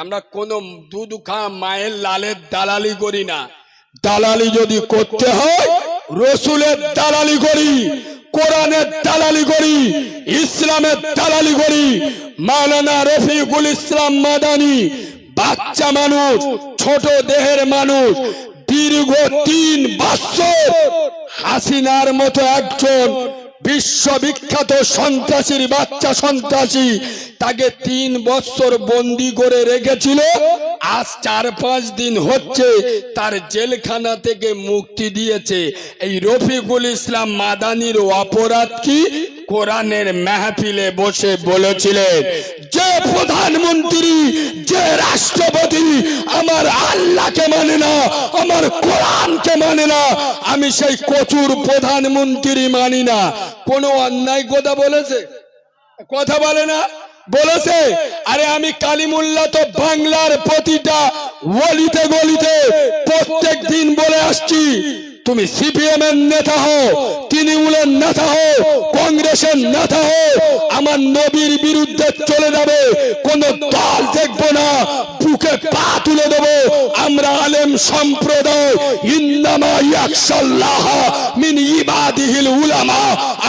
আমরা কোনো দুধ খা মায়ের লালের দালালি করি না। দালালি যদি করতে হয়, রসুলের দালালি করি, কোরআনের দালালি করি, ইসলামের দালালি করি মালানা রফিকুল ইসলাম মাদানি, বাচ্চা মানুষ, ছোট দেহের মানুষ, দীর্ঘ তিন বছর হাসিনার মতো একজন বিশ্ববিখ্যাত সন্ত্রাসীর বাচ্চা সন্ত্রাসী, তাকে তিন বছর বন্দি করে রেখেছিল। আজ চার পাঁচ দিন হচ্ছে তার জেলখানা থেকে মুক্তি দিয়েছে। এই রফিকুল ইসলাম মাদানির অপরাধ কি? কোরআনের মেহফিলে বসে বলেছিলেন প্রধানমন্ত্রী, যে রাষ্ট্রপতি আমার আল্লাহকে মানে না, আমার কোরআনকে মানে না, আমি সেই কচুর প্রধানমন্ত্রী মানি না। কোনো অন্যায় কথা বলেছে? কথা বলে না? বলেছে? আরে আমি কালিমুল্লাহ তো বাংলার প্রতিটা গলিতে গলিতে প্রত্যেক দিন বলে আসছি, তুমি সিপিএম এর নেতা হও তৃণমূলের নেতা হও, কংগ্রেসের নেতা হও, আমার নবীর বিরুদ্ধে চলে যাবে, কোন দল দেখব না, বুকে পা তুলে দেবো। আমরা আলেম সম্প্রদায়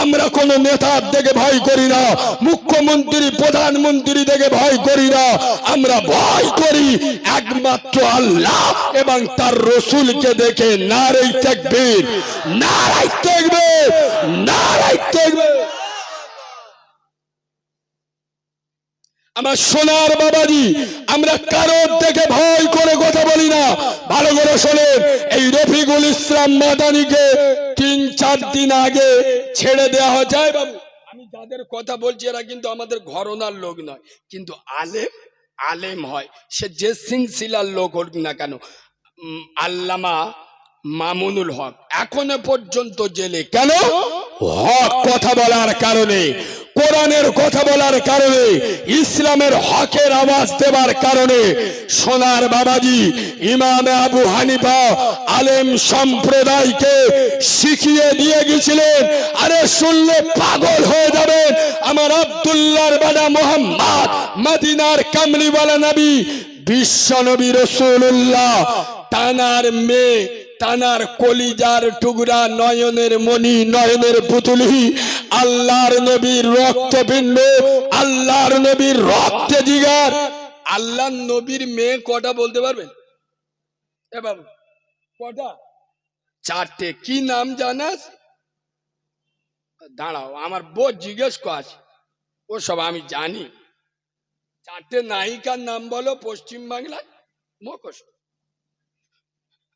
আমরা কোন নেতার দেখে ভয় করি না, মুখ্যমন্ত্রী, প্রধানমন্ত্রী দেখে ভয় করি না। আমরা ভয় করি, একমাত্র আল্লাহ এবং তার রসুলকে দেখে নারাই তাকবীর নারাই তাকবীর। আমার সোনার বাবাজি, আমরা কারোর দেখে ভয় করে কথা বলি না। ভালো করে শোনেন, এই রফিকুল ইসলাম মাদানিকে তিন, চার দিন আগে ছেড়ে দেওয়া যায় বাবু, আমি যাদের কথা বলছি, এরা কিন্তু আমাদের ঘরনার লোক নয়, কিন্তু আলেম আলেম হয়। সে যে সিলসিলার লোক হোক না কেন আল্লামা মামুনুল হক। এখনও পর্যন্ত জেলে। কেন? হক কথা বলার কারণে, কোরআনের কথা বলার কারণে, ইসলামের হকের আওয়াজ দেবার কারণে সোনার বাবাজি ইমাম আবু হানিফা আলেম সম্প্রদায়কে শিখিয়ে দিয়ে গেছিলেন। আরে শুনলে পাগল হয়ে যাবেন। আমার আব্দুল্লাহর বাদা মোহাম্মদ, মদিনার কামলিওয়ালা নবী, বিশ্ব নবী রসুল্লাহ তানার মেয়ে তানার কলিজার টুকরা নয়নের মণি, নয়নের পুতুলি। আল্লাহর নবীর রক্তপিণ্ড আল্লাহর নবীর রক্তে জিগার। আল্লাহর নবীর মেয়ে কটা বলতে পারবেন? এ বাবু, কটা? চারটে। কি নাম জানাস? দাঁড়াও, আমার বউ জিজ্ঞেস কর। ও সব আমি জানি। চারটে নায়িকার নাম বলো, পশ্চিম বাংলায় মুখস্থ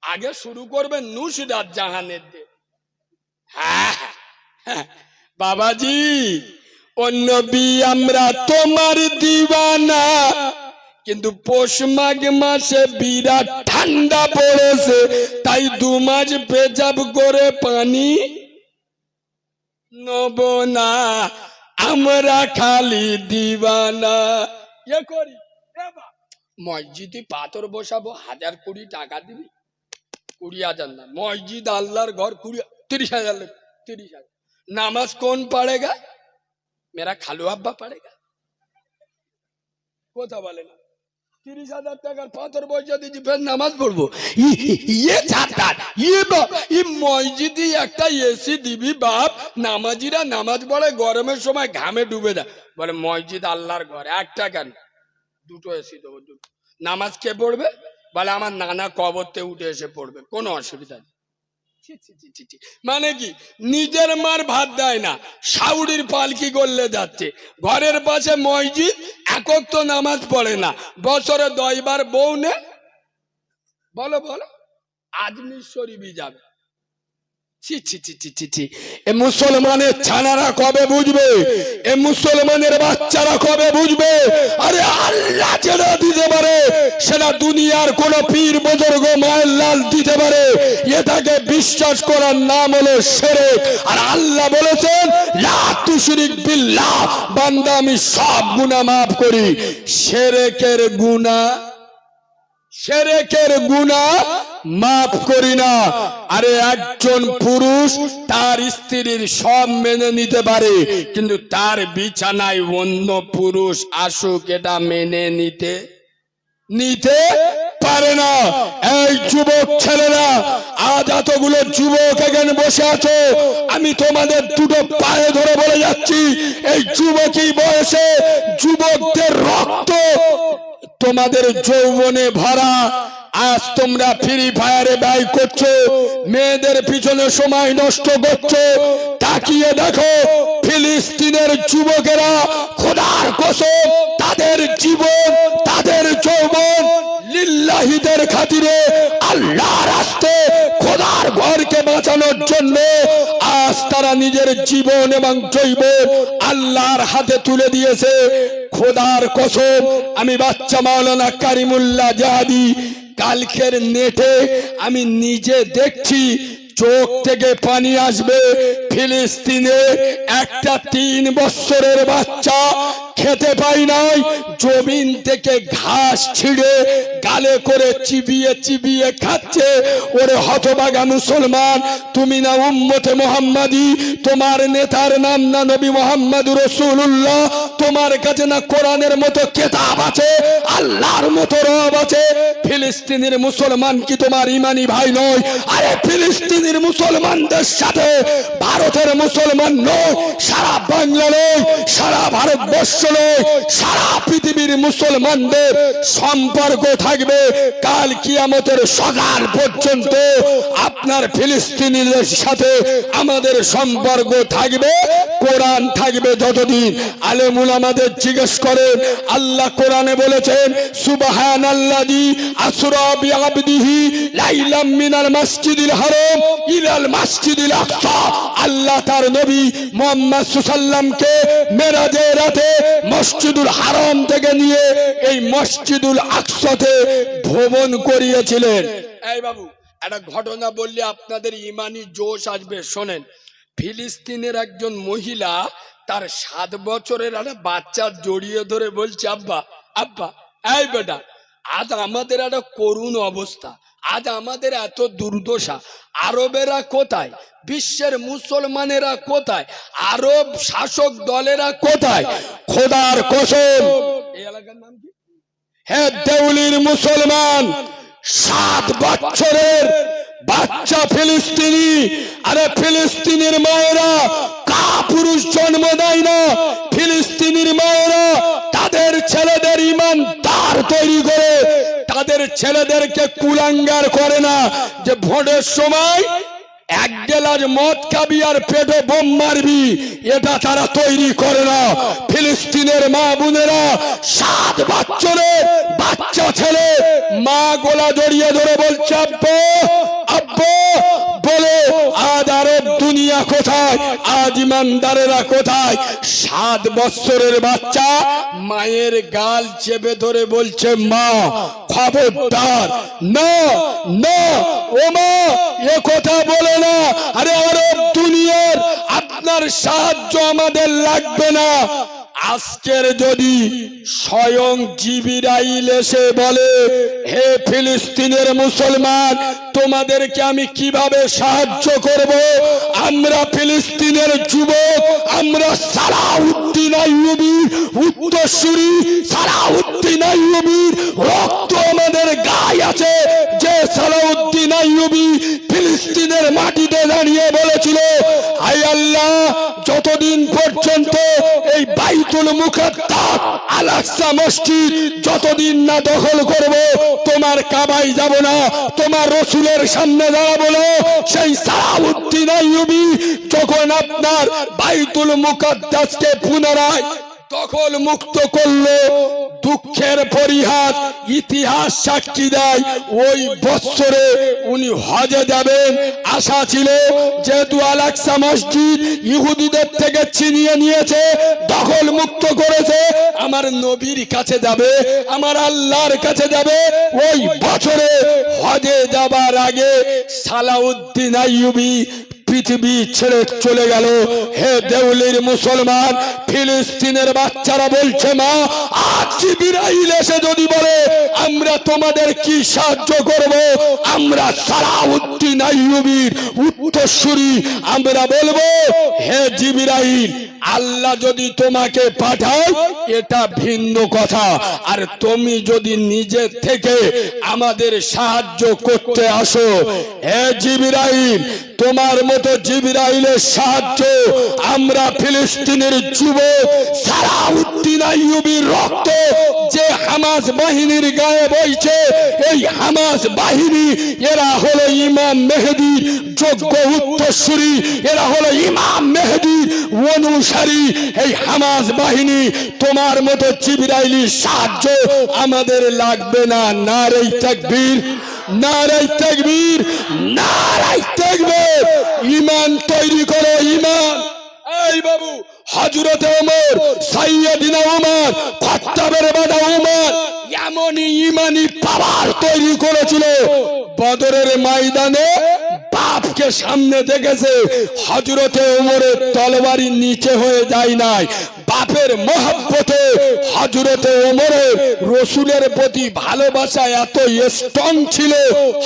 আগে শুরু করবেন নুসরাত জাহানের দিয়ে হ্যাঁ, হ্যাঁ, বাবাজি অন্য বি আমরা তোমার দিবানা কিন্তু পৌষ মাঘ মাসে বিরাট ঠান্ডা পড়েছে তাই দু মাস পেজাব করে পানি নব না। আমরা খালি দিবানা এ করি। মসজিদে পাথর বসাবো হাজার কুড়ি টাকা দিবি? কুড়ি হাজার না মসজিদ আল্লাহর ঘর কুড়ি তিরিশ হাজার লোক, তিরিশ হাজার। নামাজ কোন পড়েগা? মেরা খালু আব্বা পড়েগা। কথা বলে না। তিরিশ হাজার টাকার পাথর বসে দিচ্ছি ফের নামাজ পড়ব। ইয়ে ছাতার ইয়ে ই মসজিদে একটা এসি দিবি বাপ নামাজিরা নামাজ পড়ে গরমের সময় ঘামে ডুবে যায়। বলে মসজিদ আল্লাহর ঘর একটা কেন দুটো এসি দেবো দুটো। নামাজ কে পড়বে? বলে, আমার নানা কবরতে উঠে এসে পড়বে। কোনো অসুবিধা নেই। মানে কি? নিজের মার ভাত দেয় না। সাউরির পালকি করলে যাচ্ছে। ঘরের পাশে মসজিদ, একক তো নামাজ পড়ে না। বছরে দশবার বউ নে। বলো বলো। আজমির শরীফই যাবে। মুসলমানের ছানারা কবে বুঝবে? এ মুসলমানের বাচ্চারা কবে বুঝবে? আরে আল্লাহ যেটা দিতে পারে, সেটা দুনিয়ার কোন পীর বুজুর্গ মায়ের লাল দিতে পারে। এটাকে বিশ্বাস করার নাম হলো সেরে আর আল্লাহ বলেছেন বান্দা আমি সব গুনাহ মাফ করি। সেরেকের গুনাহ সেরেকের গুণা মাফ করি না। আরে একজন পুরুষ তার স্ত্রীর সব মেনে নিতে পারে, কিন্তু তার বিছানায় অন্য পুরুষ আসুক, এটা মেনে নিতে নিতে পারে না। এই যুবক ছেলেরা, আজ এতগুলো যুবক এখানে বসে আছো, আমি তোমাদের দুটো পায়ে ধরে বলে যাচ্ছি, এই যুবকই বয়সে যুবকদের রক্ত তোমাদের যৌবনে ভরা, আজ তোমরা ফ্রি ফায়ারে ব্যয় করছ, মেয়েদের পিছনে সময় নষ্ট করছ, তাকিয়ে দেখো, ফিলিস্তিনের যুবকেরা খোদার কসম তাদের জীবন, তাদের যৌবন লিল্লাহিদের খাতিরে আল্লাহর রাস্তে খোদার ঘরকে বাঁচানোর জন্য আজ তারা নিজের জীবন এবং জৈব আল্লাহর হাতে তুলে দিয়েছে। খোদার কসম, আমি বাচ্চা মাওলানা কারিমুল্লাহ জাহাদি, কালকের নেটে আমি নিজে দেখছি, চোখ থেকে পানি আসবে ফিলিস্তিনে একটা তিন বছরের বাচ্চা খেতে পাই নাই, জমিন থেকে ঘাস ছিঁড়ে গালে করে চিবিয়ে চিবিয়ে খাচ্ছে। ওরে হতবাগা মুসলমান, তুমি না উম্মতে মোহাম্মদী, তোমার নেতার নাম না নবী মোহাম্মদ রসুল্লাহ তোমার কাছে না কোরআনের মতো কেতাব আছে, আল্লাহর মতো রব আছে। ফিলিস্তিনের মুসলমান কি তোমার ইমানি ভাই নয়? আরে ফিলিস্তিনের মুসলমানদের সাথে ভারতের মুসলমান নয় সারা বাংলা নয় সারা ভারতবর্ষ সারা পৃথিবীর মুসলমানদের সম্পর্ক থাকবে কাল কিয়ামতের সকাল পর্যন্ত। আপনার ফিলিস্তিনিদের সাথে আমাদের সম্পর্ক থাকবে, কোরআন থাকবে যতদিন। আলেমুল আমাদের জিজ্ঞেস করেন, আল্লাহ কোরআনে বলেছেন সুবাহান আল্লাদি আসরা বিআবদিহি লাইলাম মিনাল মসজিদিল হারাম ইলাল মসজিদিল আকসা। আল্লাহ তার নবী মুহাম্মদ সাল্লামকে মেরাজের রাতে মসজিদুল হারাম থেকে নিয়ে এই মসজিদুল আকসাতে ভ্রমণ করিয়েছিলেন। এই বাবু, একটা ঘটনা বললে আপনাদের ইমানি জোশ আসবে, শোনেন। ফিলিস্তিনের একজন মহিলা তার সাত বছরের একটা বাচ্চা জড়িয়ে ধরে বলছে, আব্বা আব্বা, এই বেটা, আজ আমাদের একটা করুণ অবস্থা। আজ আমাদের এত দুর্দশা। আরবেরা কোথায়? বিশ্বের মুসলমানেরা কোথায়? আরব শাসক দলেরা কোথায়? খোদার কসম। এই দেউলির মুসলমান, সাত বছরের বাচ্চা ফিলিস্তিনি, আরে ফিলিস্তিনের মায়েরা কা পুরুষ জন্ম দেয় না। ফিলিস্তিনির মায়েরা, তাদের ছেলেদের ইমান তার তৈরি করে তাদের ছেলেদেরকে কুলাঙ্গার করে না যে ভোটের সময় এক গেলার মদ খাবি আর পেটে বোম মারবি, এটা তারা তৈরি করে না। ফিলিস্তিনের মা বোনেরা সাত বাচ্চরে বাচ্চা ছেলে মা গোলা জড়িয়ে ধরে বলছে, আব্বু আব্বু বলে, আজ আরব দুনিয়া কোথায়? আজ ইমানদারেরা কোথায়? সাত বছরের বাচ্চা মায়ের গাল চেপে ধরে বলছে, মা, খবরদার, না না, ও মা, এ কথা বলে না। আরে আরব দুনিয়ার আপনার সাহায্য আমাদের লাগবে না। আজকের যদি স্বয়ং জিবিরাইল এসে বলে, হে ফিলিস্তিনের মুসলমান, তোমাদেরকে আমি কীভাবে সাহায্য করব? আমরা ফিলিস্তিনের যুবক, আমরা সালাউদ্দিন আইয়ুবী, উত্তরসূরি সালাউদ্দিন আইয়ুবীর রক্ত আমাদের গায়ে আছে। যে সালাউদ্দিন আইয়ুবী ফিলিস্তিনের মাটিতে দাঁড়িয়ে বলেছিল হাই আল্লাহ, যতদিন পর্যন্ত এই বাইতুল মুকাদ্দাস আল আকসা মসজিদ যতদিন না দখল করব তোমার কাবাই যাব না তোমার রসুলের সামনে দাঁড়াবো না সেই সালাউদ্দিন আইয়ুবী যখন আপনার বাইতুল মুকাদ্দাসকে পুনরায় দখল মুক্ত করল, দুঃখের পরিহার ইতিহাস সাক্ষী দেয়। ওই বৎসরে উনি হজে যাবেন। আশা ছিল যেহেতু আলাক্সা মসজিদ ইহুদিদের থেকে ছিনিয়ে নিয়েছে, দখল মুক্ত করেছে, আমার নবীর কাছে যাবে, আমার আল্লাহর কাছে যাবে। ওই বছরে হজে যাবার আগে সালাউদ্দিন আইয়ুবী পৃথিবী ছেড়ে চলে গেল। হে দেউলির মুসলমান, ফিলিস্তিনের বাচ্চারা বলছে, মা, আজ জিবরাইল এসে যদি বলে, আমরা তোমাদের কি সাহায্য করব? আমরা সালাউদ্দিন আইয়ুবীর উত্তরসূরি। আমরা বলব, হে জিবিরাইল, আল্লাহ যদি তোমাকে পাঠায়, এটা ভিন্ন কথা। আর তুমি যদি নিজে থেকে আমাদের সাহায্য করতে আসো, হে জিবিরাইল তোমার মতো জিবিরাইলের সাহায্য আমরা ফিলিস্তিনের যুবক সালাউদ্দিন আইয়ুবির রক্ত যে হামাস বাহিনীর গায়ে বইছে, এই হামাস বাহিনী, এরা হলো ইমাম মেহেদির যোগ্য উত্তরসূরি, এরা হলো ইমাম মেহেদির অনুসারী। এই হামাস বাহিনী তোমার মতো জিবরাইলি সাহায্য আমাদের লাগবে না। নারাই তাকবীর। নারাই তাকবীর নারাই তাকবীর। ইমান তৈরি করো ইমান এই বাবু হজরতে ওমর, সাইয়্যিদিনা ওমর, খত্তাবের বাদা ওমর, এমনই ইমানি পাওয়ার তৈরি করেছিল। বদরের ময়দানে বাপকে সামনে দেখেছে হজরতে ওমরের তলবারি নিচে হয়ে যায় নাই। বাপের মহব্বতে হজরতে ওমরের রসুলের প্রতি ভালোবাসা এত স্ট্রং ছিল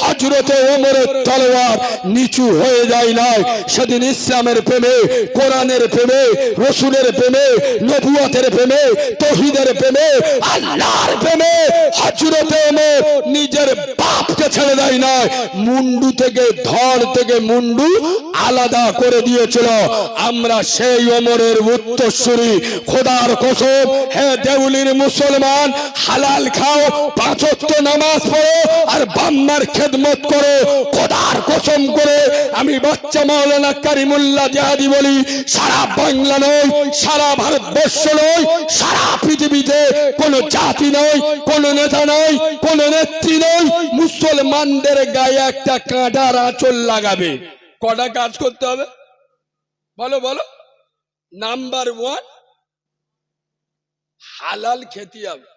হজরতে ওমরের তলোয়ার নিচু হয়ে যায় নাই। সেদিন ইসলামের প্রেমে, কোরআনের প্রেমে, রসুলের প্রেমে, নবুয়তের প্রেমে, তহিদের প্রেমে, আল্লাহর প্রেমে হজরতে ওমর নিজের বাপকে ছেড়ে দেয় নাই। মুন্ডু থেকে, ধর থেকে মুন্ডু আলাদা করে দিয়েছিল। আমরা সেই ওমরের উত্তরসূরি খোদার কসম, হে দেউলির মুসলমান, হালাল খাও, পাঁচত্ব নামাজ পড়ো আর বাম্মার খেদমত করো। খোদার কসম করে আমি বাচ্চা মাওলানা কারিমুল্লাহ জাহাদি বলি, সারা বাংলা নয়, সারা ভারতবর্ষ নয়, সারা পৃথিবীতে কোনো জাতি নয়, কোনো নেতা নয়, কোনো নেত্রী নয়, মুসলমানদের গায়ে একটা কাঁটার আঁচল লাগাবে। কটা কাজ করতে হবে? বলো বলো। নাম্বার ওয়ান হালাল খেতে হবে।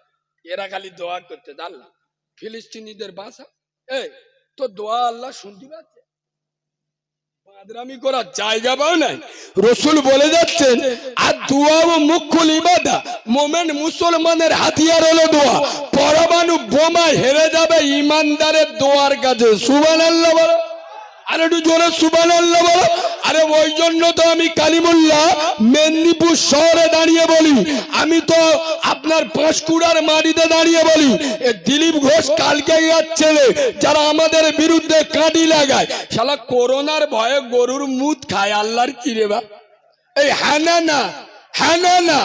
এরা খালি দোয়া করতে জানলাম ফিলিস্তিনিদের বাসা? এই তো দোয়া আল্লাহ শুনতে পাচ্ছে? রসুল বলে আর মুসলমানের হলো পরমাণু বোমা হেরে যাবে ইমানদারের দোয়ার কাছে সুবান আল্লাহ বলো। আর একটু জোরে সুবান আল্লাহ বলো। আরে ওই জন্য তো আমি কালিমুল্লা মেদিনীপুর শহরে দাঁড়িয়ে বলি। আমি তো আপনার পাঁশকুড়ার মাটিতে দাঁড়িয়ে বলি। দিলীপ ঘোষ কালকে ছেলে, যারা আমাদের বিরুদ্ধে কাঁদি লাগায়। শালা করোনার ভয়ে গরুর মুদ খায়, আল্লাহর কিরে বা? এই হ্যাঁ না। হ্যাঁ না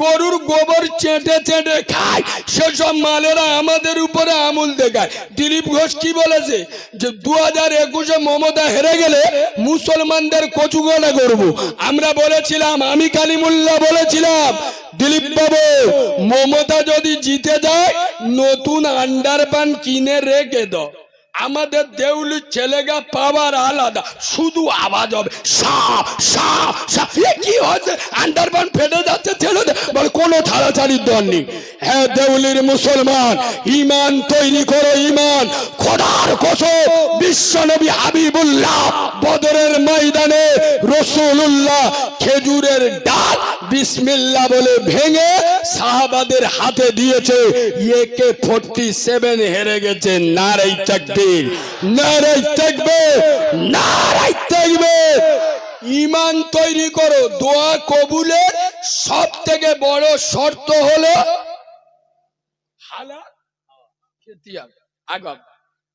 গরুর গোবর চেটে চেটে খায়। সেসব মালেরা আমাদের উপরে আমুল দেখায়। দিলীপ ঘোষ কি বলেছে? যে দু হাজার একুশে মমতা হেরে গেলে মুসলমানদের কচুগোনা করব আমরা বলেছিলাম, আমি কালিমুল্লাহ বলেছিলাম, দিলীপ বাবু, মমতা যদি জিতে যায়, নতুন আন্ডারপ্যান্ট কিনে রেখে দাও। আমাদের দেউলির ছেলেগা পাওয়ার আলাদা, শুধু আওয়াজ হবে কি হচ্ছে আন্ডারপ্যান্ট ফেটে যাচ্ছে ছেলে বলে, কোনো ছাড়াছাড়ির দর নেই। হ্যাঁ দেউলির মুসলমান ইমান তৈরি করো ইমান খোদার কসম, বিশ্বনবী হাবিবুল্লাহ বদরের ময়দানে রসুল্লাহ খেজুরের ডাল বিসমিল্লাহ বলে ভেঙে সাহাবাদের হাতে দিয়েছে। একে ফোরটি সেভেন হেরে গেছে, নারাই তাকবীর নারাই তাকবীর নারাই তাকবীর ইমান তৈরি করো, দোয়া কবুলের সব থেকে বড় শর্ত হলো আগাম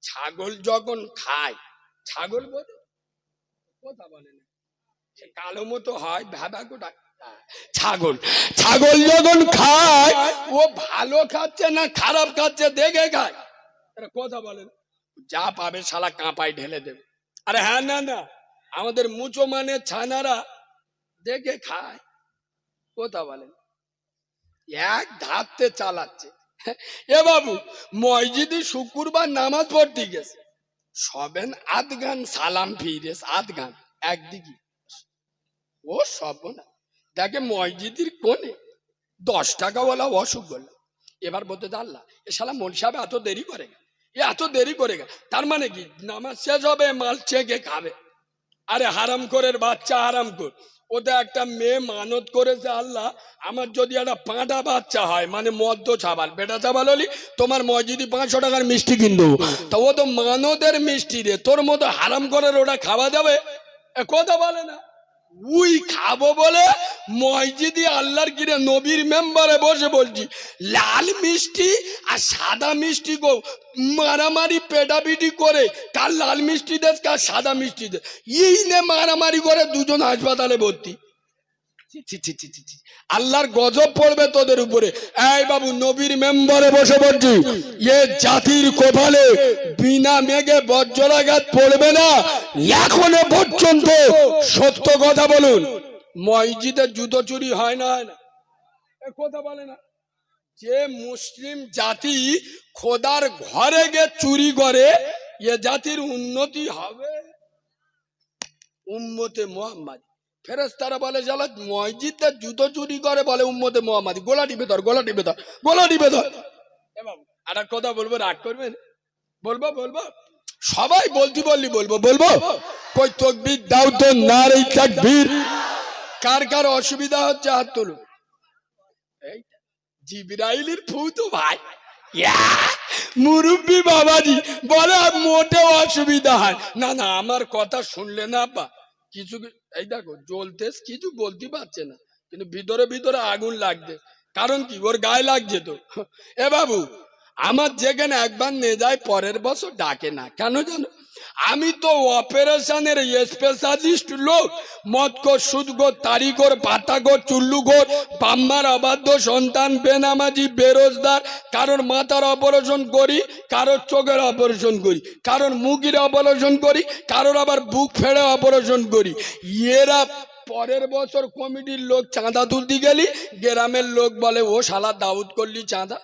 ছাগল যখন খায়, ছাগল বলে কথা বলে না। সে কালো মতো হয়, ভেবা গোটা। ছাগল ছাগল যখন খায়, ও ভালো খাচ্ছে না খারাপ খাচ্ছে, দেখে খায়। কথা বলে না। যা পাবে শালা কাঁপায় ঢেলে দেবে। আরে হ্যাঁ না না, আমাদের মুচো মানে ছানারা দেখে খায়। কথা বলেন। এক ধাপতে চালাচ্ছে। এ বাবু, মসজিদে শুক্রবার নামাজ পড়তে গেছে। সবেন আধ গান সালাম ফিরেস আধ গান একদিকে। ও সব না দেখে মসজিদের কোণে দশ টাকা বলা অসুখ বললাম এবার বলতে জানলা এ শালা মন সাহেব এত দেরি করে এত দেরি করে? তার মানে কি? নামাজ শেষ হবে, মাল চেকে খাবে। আরে হারাম করের বাচ্চা হারাম কর। ওটা একটা মেয়ে মানত করেছে আল্লাহ, আমার যদি একটা পাঁটা বাচ্চা হয় মানে মদ্য ছাবাল। বেটা ছাবাল হলি তোমার মসজিদি পাঁচশো টাকার মিষ্টি কিনবো তা ও তো মানতের মিষ্টি রে। তোর মতো হারাম করের ওটা খাওয়া যাবে কথা বলে না। উই খাব বলে মসজিদি আল্লাহর গিরে নবীর মেম্বারে বসে বলছি, লাল মিষ্টি আর সাদা মিষ্টি গো, মারামারি পেটাপিটি করে, কার লাল মিষ্টি দেশ, কার সাদা মিষ্টি দেশ। এই নে মারামারি করে দুজন হাসপাতালে ভর্তি। আল্লাহর গজব পড়বে তোদের উপরে। এই বাবু, নবীর মেম্বারে বসে বলছি, এ জাতির কোপালে বিনা মেঘে বজ্রাঘাত পড়বে না। এখনও পর্যন্ত সত্য কথা বলুন। মসজিদে জুতো চুরি হয় না কথা বলে না। যে মুসলিম জাতি খোদার ঘরে গে চুরি করে, এ জাতির উন্নতি হবে। উম্মতে মোহাম্মদ। ফেরেস তারা বলে জ্বালা মসজিদে জুতো চুরি করে বলে উম্মতে মোহাম্মদ। গোলা টিপে ধর গোলা টিপে ধর গোলা টিপে ধর এ কথা বলব, রাগ করবেন? বলব বলব? সবাই বলতি বললি বলব বলব? কই তকবির দাও তো নারে তাকবীর? কার কার অসুবিধা হচ্ছে? হাত তুলুন জিবরাইলের তো ভাই। মুরব্বি বাবাজি, বলে মোটেও অসুবিধা হয়। না না, আমার কথা শুনলে না বা কিছু এই দেখো জ্বলতে কিছু বলতে পারছে না। কিন্তু ভিতরে ভিতরে আগুন লাগছে। কারণ কি? ওর গায়ে লাগছে তো। এ বাবু আমার যেখানে একবার নিয়ে যায়, পরের বছর ডাকে না। কেন জানো? আমি তো অপারেশনের স্পেশালিস্ট লোক। মদকর সুদগর তারিখর পাতাগর চুল্লুগর পাম্মার অবাধ্য সন্তান, বেনামাজি, বেরোজগার, কারোর মাথার অপারেশন করি, কারোর চোখের অপারেশন করি, কারোর মুখের অপারেশন করি, কারোর আবার বুক ফেড়ে অপারেশন করি। এরা পরের বছর কমিটির লোক চাঁদা তুলতে গেলি, গ্রামের লোক বলে, ও শালা দাউদ করলি চাঁদা।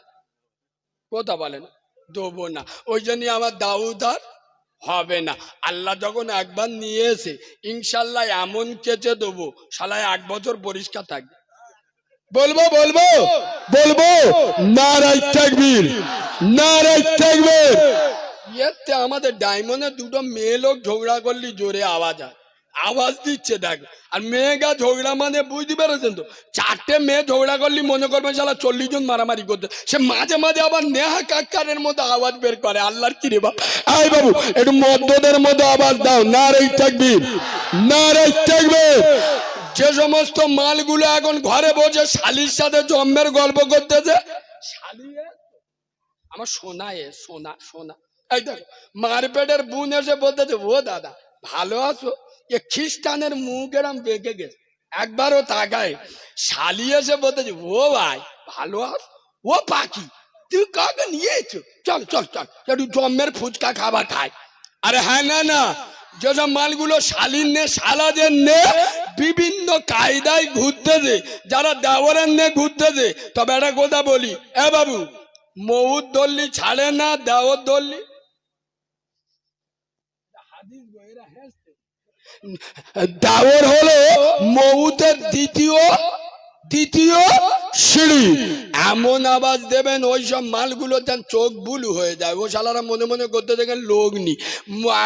কথা বলেন দেবো না। ওই জন্য আমার দাউদ আর হবে না। আল্লাহ যখন একবার নিয়ে এসে ইনশাল্লাহ এমন কেচে দেবো শালায় এক বছর পরিষ্কার থাকবে। বলব বলব বলব নারাই থাকবীর নারাই থাকবীর ইয়েতে আমাদের ডায়মন্ডে দুটো মেয়ে লোক ঝগড়া করলি জোরে আওয়াজ হয় আওয়াজ দিচ্ছে দেখ। আর মেয়েগা ঝগড়া মানে বুঝতে পেরেছেন তো? চারটে মেয়ে ঝগড়া করলি মনে করবে শালা চল্লিশ জন মারামারি করতে। সে মাঝে মাঝে আবার নেহা কাকারের মতো আওয়াজ বের করে। আল্লাহর কি রে আই বাবু, একটু মদ্যদের মতো আওয়াজ দাও। না রে থাকবি না রে থাকবে যে সমস্ত মালগুলো এখন ঘরে বসে শালির সাথে জম্মের গল্প করতেছে আমার সোনা এ, সোনা সোনা। এই দেখো, মারপেটের বোন এসে বলতেছে, ও দাদা, ভালো আছো? এ খ্রিস্টানের মুখ এরম বেঁকে গেছে। একবারও তাকায়, শালি এসে বলতেছে ও ভাই, ভালো আস ও পাখি, তুই কাকে নিয়েছো চল চল চল, একটু জম্মের ফুচকা খাবার খায় আরে হ্যাঁ না না, যেসব মালগুলো শালির নে সালাদের নে, বিভিন্ন কায়দায় ঘুরতে ঘুরতেছে, যারা দেওয়ারের নে ঘুরতেছে, তবে একটা কথা বলি, এ বাবু মৌদ ধরলি ছাড়ে না দেওয়ার ধরলি দাওর হলো মৌতের দ্বিতীয় দ্বিতীয় সিঁড়ি। এমন আওয়াজ দেবেন ওই সব মালগুলো যেন চোখ বুলু হয়ে যায়। ও শালারা মনে মনে করতে দেখেন লোক নি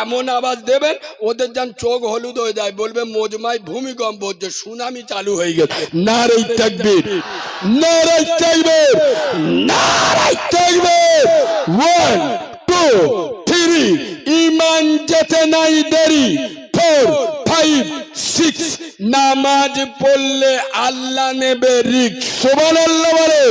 এমন আওয়াজ দেবেন, ওদের যেন চোখ হলুদ হয়ে যায়। বলবে মোজমাই ভূমিকম্প হচ্ছে, সুনামি চালু হয়ে গেছে। নারাই থাকবীর নারাই থাকবীর নারাই থাকবীর ওয়ান টু থ্রি ইমান যেতে নাই দেরি। ফোর ফাইভ সিক্স নামাজ পড়লে আল্লাহ নেবে রিক্স। সোমান আল্লাহ বলে